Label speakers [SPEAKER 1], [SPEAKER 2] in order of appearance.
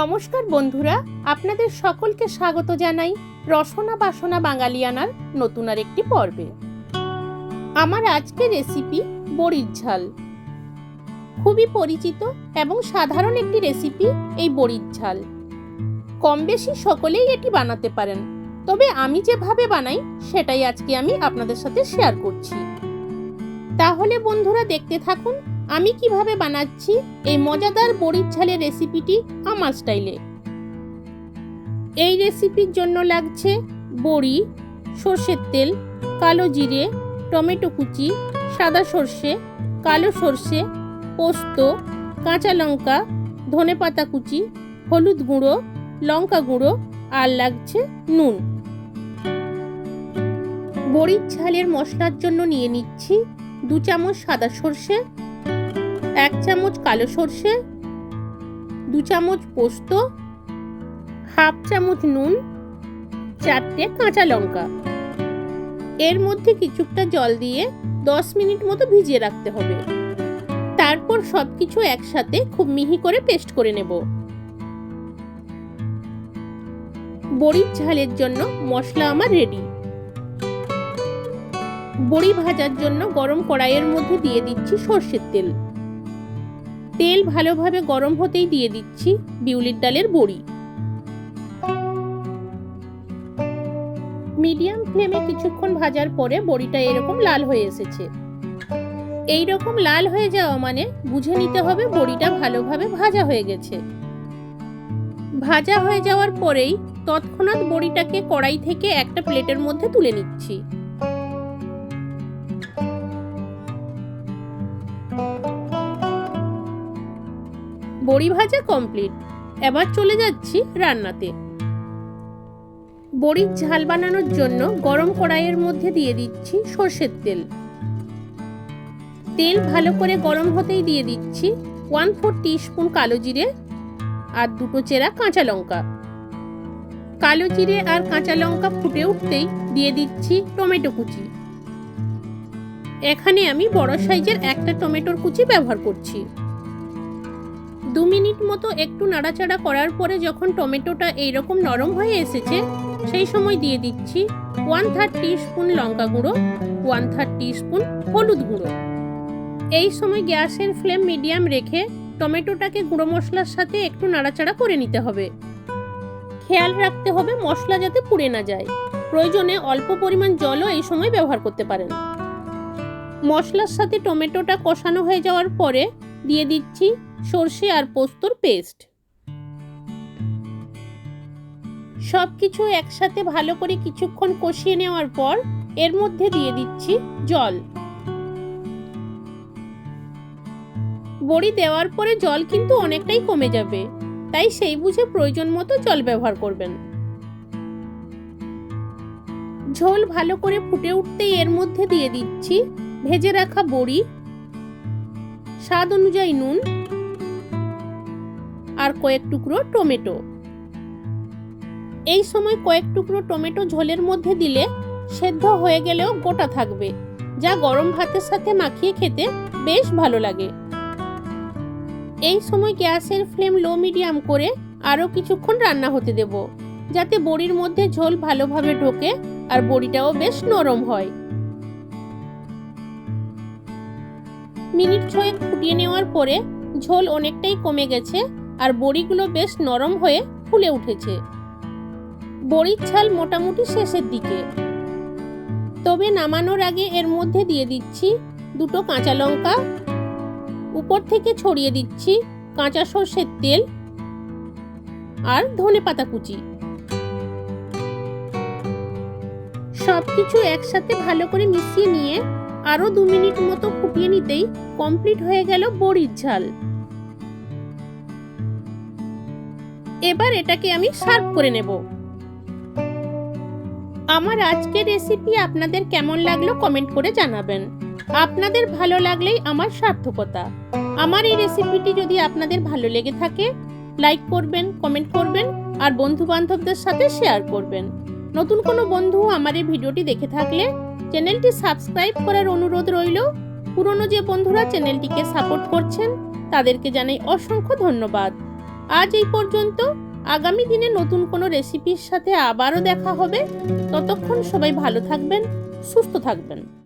[SPEAKER 1] নমস্কার বন্ধুরা, আপনাদের সকলকে স্বাগত জানাই রসনা বাসনা বাঙালিয়ানার নতুন আর একটি পর্বে। আমার আজকের রেসিপি বড়ির ঝাল। খুবই পরিচিত এবং সাধারণ একটি রেসিপি এই বড়ির ঝাল। কম বেশি সকলেই এটি বানাতে পারেন, তবে আমি যেভাবে বানাই সেটাই আজকে আমি আপনাদের সাথে শেয়ার করছি। তাহলে বন্ধুরা দেখতে থাকুন আমি কীভাবে বানাচ্ছি এই মজাদার বড়ির ঝালের রেসিপিটি আমার স্টাইলে। এই রেসিপির জন্য লাগছে বড়ি, সর্ষের তেল, কালো জিরে, টমেটো কুচি, সাদা সর্ষে, কালো সর্ষে, পোস্ত, কাঁচা লঙ্কা ধনেপাতা কুচি, হলুদ গুঁড়ো, লঙ্কা গুঁড়ো আর লাগছে নুন। বড়ির ঝালের মশলার জন্য নিয়ে নিচ্ছি দু চামচ সাদা সর্ষে এক চামচ কালো সর্ষে, দু চামচ পোস্ত, হাফ চামচ নুন, চারটে কাঁচা লঙ্কা। এর মধ্যে কিছুটা জল দিয়ে দশ মিনিট মতো ভিজিয়ে রাখতে হবে। তারপর সব কিছু একসাথে খুব মিহি করে পেস্ট করে নেব। বড়ির ঝালের জন্য মশলা আমার রেডি বড়ি ভাজার জন্য গরম কড়াইয়ের মধ্যে দিয়ে দিচ্ছি সর্ষের তেল। তেল ভালোভাবে গরম হতেই দিয়ে দিচ্ছি বিউলির ডালের বড়ি। মিডিয়াম ফ্লেমে কিছুক্ষণ ভাজার পরে বড়িটা এরকম লাল হয়ে এসেছে। এই রকম লাল হয়ে যাওয়া মানে বুঝে নিতে হবে বড়িটা ভালোভাবে ভাজা হয়ে গেছে। ভাজা হয়ে যাওয়ার পরেই তৎক্ষণাৎ বড়িটাকে কড়াই থেকে একটা প্লেটের মধ্যে তুলে নিচ্ছি। বড়ি ভাজা কমপ্লিট এবার চলে যাচ্ছি রান্নাতে। বড়ির ঝাল বানানোর জন্য গরম কড়াইয়ের মধ্যে দিয়ে দিচ্ছি সর্ষের তেল। তেল ভালো করে গরম হতেই দিয়ে দিচ্ছি ওয়ান ফোর স্পুন কালো জিরে আর দুটো চেরা কাঁচা লঙ্কা। কালো জিরে আর কাঁচা লঙ্কা ফুটে উঠতেই দিয়ে দিচ্ছি টমেটো কুচি। এখানে আমি বড় সাইজের একটা টমেটোর কুচি ব্যবহার করছি। দু মিনিট মতো একটু নাড়াচাড়া করার পরে যখন টমেটোটা এইরকম নরম হয়ে এসেছে, সেই সময় দিয়ে দিচ্ছি ওয়ান থার্ড স্পুন লঙ্কা গুঁড়ো ওয়ান থার্ড স্পুন হলুদ গুঁড়ো। এই সময় গ্যাসের ফ্লেম মিডিয়াম রেখে টমেটোটাকে গুঁড়ো মশলার সাথে একটু নাড়াচাড়া করে নিতে হবে। খেয়াল রাখতে হবে মশলা যাতে পুড়ে না যায়। প্রয়োজনে অল্প পরিমাণ জলও এই সময় ব্যবহার করতে পারেন। মশলার সাথে টমেটোটা কষানো হয়ে যাওয়ার পরে দিয়ে দিচ্ছি সর্ষে আর পোস্তর পেস্ট। সব কিছু একসাথে ভালো করে কিছুক্ষণ কষিয়ে নেওয়ার পর এর মধ্যে দিয়ে দিচ্ছি জল। বড়ি দেওয়ার পরে জল কিন্তু অনেকটাই কমে যাবে, তাই সেই বুঝে প্রয়োজন মতো জল ব্যবহার করবেন। ঝোল ভালো করে ফুটে উঠতেই এর মধ্যে দিয়ে দিচ্ছি ভেজে রাখা বড়ি, স্বাদ অনুযায়ী নুন আর কয়েক টুকরো টমেটো। এই সময় কয়েক টুকরো টমেটো ঝোলের মধ্যে দিলে সেদ্ধ হয়ে গেলেও গোটা থাকবে, যা গরম ভাতের সাথে মাখিয়ে খেতে বেশ ভালো লাগে। এই সময় গ্যাসের ফ্লেম লো মিডিয়াম করে আরও কিছুক্ষণ রান্না হতে দেব, যাতে বড়ির মধ্যে ঝোল ভালোভাবে ঢোকে আর বড়িটাও বেশ নরম হয়। মিনিট ছয়েক ফুটিয়ে নেওয়ার পরে ঝোল অনেকটাই কমে গেছে আর বড়িগুলো বেশ নরম হয়ে ফুলে উঠেছে। বড়ির ছাল মোটামুটি শেষের দিকে। তবে নামানোর আগে এর মধ্যে দিয়ে দিচ্ছি দুটো কাঁচা লঙ্কা। উপর থেকে ছড়িয়ে দিচ্ছি কাঁচা সর্ষের তেল আর ধনে পাতা কুচি। সবকিছু একসাথে ভালো করে মিশিয়ে নিয়ে আরও দু মিনিট মতো ফুটিয়ে নিতেই কমপ্লিট হয়ে গেল বড়ির ঝাল। এবার এটাকে আমি সার্ভ করে নেব। আমার আজকের রেসিপি আপনাদের কেমন লাগল কমেন্ট করে জানাবেন। আপনাদের ভালো লাগলেই আমার সার্থকতা। আমার এই রেসিপিটি যদি আপনাদের ভালো লেগে থাকে লাইক করবেন কমেন্ট করবেন, আর বন্ধু বান্ধবদের সাথে শেয়ার করবেন। নতুন কোনো বন্ধু আমার এই ভিডিওটি দেখে থাকলে চ্যানেলটি সাবস্ক্রাইব করার অনুরোধ রইল। পুরনো যে বন্ধুরা চ্যানেলটিকে সাপোর্ট করছেন, তাদেরকে জানাই অসংখ্য ধন্যবাদ। আজ এই পর্যন্ত। আগামী দিনে নতুন কোনো রেসিপির সাথে আবারও দেখা হবে। ততক্ষণ সবাই ভালো থাকবেন, সুস্থ থাকবেন।